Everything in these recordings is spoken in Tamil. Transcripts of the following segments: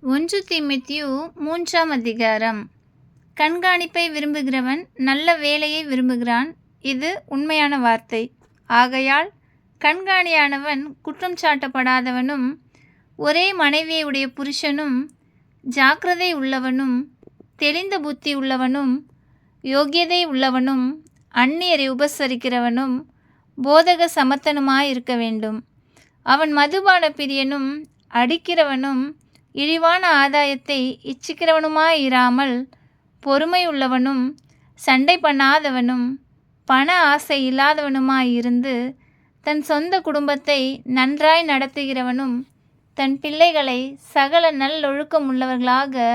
ஒன்று திமித்தியு மூன்றாம் அதிகாரம். கண்காணிப்பை விரும்புகிறவன் நல்ல வேலையை விரும்புகிறான். இது உண்மையான வார்த்தை. ஆகையால் கண்காணியானவன் குற்றம் சாட்டப்படாதவனும் ஒரே மனைவியை உடைய புருஷனும் ஜாக்கிரதை உள்ளவனும் தெளிந்த புத்தி உள்ளவனும் யோக்கியதை உள்ளவனும் அந்நியரை உபசரிக்கிறவனும் போதக சமத்தனுமாயிருக்க வேண்டும். அவன் மதுபான பிரியனும் அடிக்கிறவனும் இழிவான ஆதாயத்தை இச்சிக்கிறவனுமாயிராமல் பொறுமையுள்ளவனும் சண்டை பண்ணாதவனும் பண ஆசை இல்லாதவனுமாயிருந்து தன் சொந்த குடும்பத்தை நன்றாய் நடத்துகிறவனும் தன் பிள்ளைகளை சகல நல்லொழுக்கம் உள்ளவர்களாக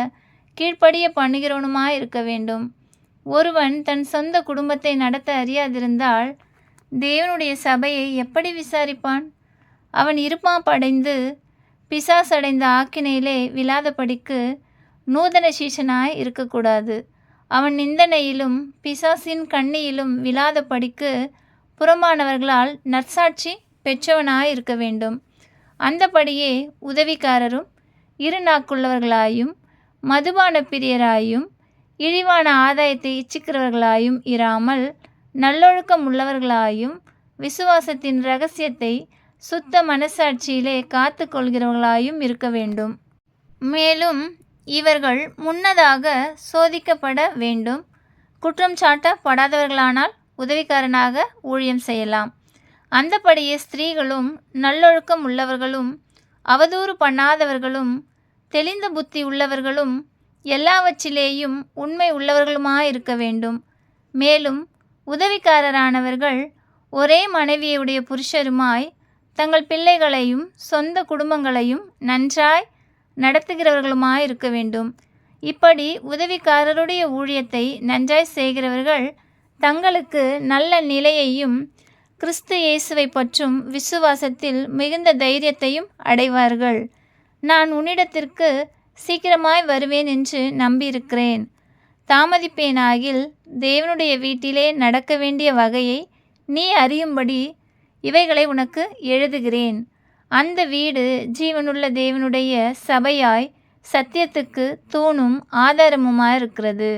கீழ்ப்படிய பண்ணுகிறவனுமாயிருக்க வேண்டும். ஒருவன் தன் சொந்த குடும்பத்தை நடத்த அறியாதிருந்தால் தேவனுடைய சபையை எப்படி விசாரிப்பான்? அவன் இருப்பான் படைந்து பிசாசடைந்த ஆக்கினையிலே விழாதபடிக்கு நூதன சீஷனாய் இருக்கக்கூடாது. அவன் நிந்தனையிலும் பிசாசின் கண்ணியிலும் விழாதபடிக்கு புறமானவர்களால் நற்சாட்சி பெற்றவனாய் இருக்க வேண்டும். அந்தபடியே உதவிக்காரரும் இருநாக்குள்ளவர்களாயும் மதுபான பிரியராயும் இழிவான ஆதாயத்தை இச்சிக்கிறவர்களாயும் இராமல் நல்லொழுக்கம் உள்ளவர்களாயும் விசுவாசத்தின் ரகசியத்தை சுத்த மனசாட்சியிலே காத்து கொள்கிறவர்களாயும் இருக்க வேண்டும். மேலும் இவர்கள் முன்னதாக சோதிக்கப்பட வேண்டும். குற்றம் சாட்டப்படாதவர்களானால் உதவிக்காரனாக ஊழியம் செய்யலாம். அந்தபடியே ஸ்திரீகளும் நல்லொழுக்கம் உள்ளவர்களும் அவதூறு பண்ணாதவர்களும் தெளிந்த புத்தி உள்ளவர்களும் எல்லாவற்றிலேயும் உண்மை உள்ளவர்களுமாயிருக்க வேண்டும். மேலும் உதவிக்காரரானவர்கள் ஒரே மனைவியுடைய புருஷருமாய் தங்கள் பிள்ளைகளையும் சொந்த குடும்பங்களையும் நன்றாய் நடத்துகிறவர்களுமாய் இருக்க வேண்டும். இப்படி உதவிக்காரருடைய ஊழியத்தை நன்றாய் செய்கிறவர்கள் தங்களுக்கு நல்ல நிலையையும் கிறிஸ்து இயேசுவை பற்றும் விசுவாசத்தில் மிகுந்த தைரியத்தையும் அடைவார்கள். நான் உன்னிடத்திற்கு சீக்கிரமாய் வருவேன் என்று நம்பியிருக்கிறேன். தாமதிப்பேனாகில் தேவனுடைய வீட்டிலே நடக்க வேண்டிய வகையை நீ அறியும்படி இவைகளை உனக்கு எழுதுகிறேன். அந்த வீடு ஜீவனுள்ள தேவனுடைய சபையாய் சத்தியத்துக்கு தூணும் ஆதாரமுமாயிருக்கிறது.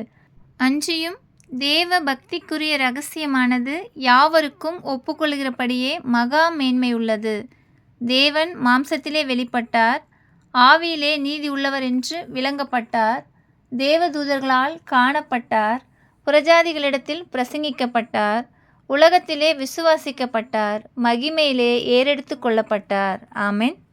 அஞ்சியும் தேவ பக்திக்குரிய ரகசியமானது யாவருக்கும் ஒப்புக்கொள்கிறபடியே மகா மேன்மை உள்ளது தேவன் மாம்சத்திலே வெளிப்பட்டார் ஆவியிலே நீதி உள்ளவர் என்று விளங்கப்பட்டார் தேவதூதர்களால் காணப்பட்டார் புரஜாதிகளிடத்தில் பிரசங்கிக்கப்பட்டார் உலகத்திலே விசுவாசிக்கப்பட்டார். மகிமையிலே ஏறெடுத்து கொள்ளப்பட்டார். ஆமென்.